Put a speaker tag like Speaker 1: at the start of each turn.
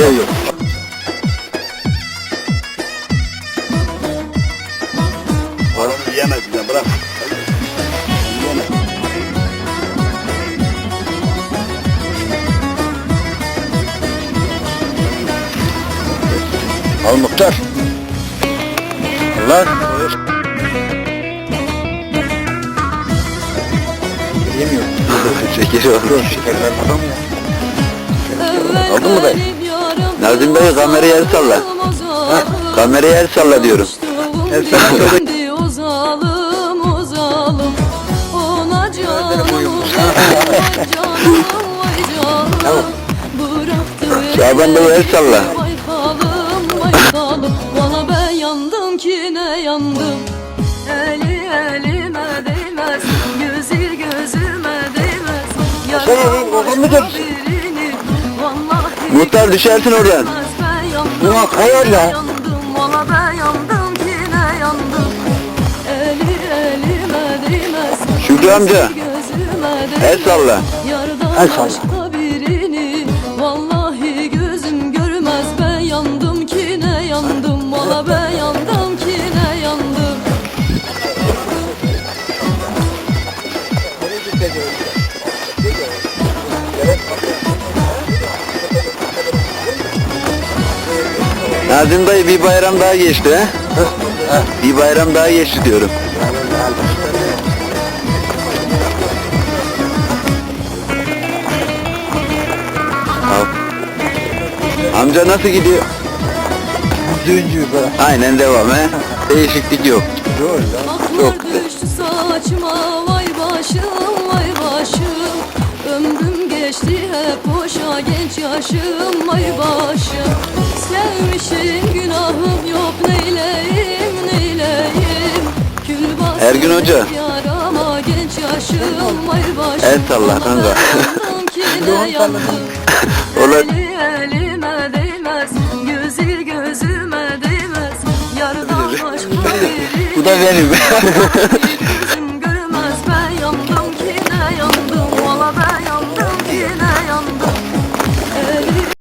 Speaker 1: Yok yok. Onu yiyemez bize bırak. Al muhtar. Allah. Yemiyor. Şekerler adam ya. Aldın mı dayı? Nazım Bey kamerayı el salla. Heh, kamerayı el salla diyorum. El salla. Şaban da el salla.
Speaker 2: Valla ben yandım ki ne yandım Eli elime değmez Gözü gözüme değmez.
Speaker 1: Sen elin kafamı Muhtar düşersin oradan. Buna kayar ya. Şükrü amca. El salla. El salla. Nazım dayı bir bayram daha geçti ha? Bir bayram daha geçti diyorum. Al. Amca nasıl gidiyor?
Speaker 3: Düğüncü be.
Speaker 1: Aynen devam he. Değişiklik yok.
Speaker 2: Aklar
Speaker 1: Çok güzel.
Speaker 2: düştü saçma Vay başım vay başım Ömrüm geçti hep boşa Genç yaşım vay başım Sevmişim günahım yok. Neyleyim neyleyim? Kül bastı
Speaker 1: Ergün Hoca.
Speaker 2: Yarama genç yaşım vay başım
Speaker 1: El salla kanka.
Speaker 2: Yandım ki ne yandım.
Speaker 1: Ola-
Speaker 2: Eli elime değmez Gözü gözüme değmez. Yardan başka
Speaker 1: Bu da benim.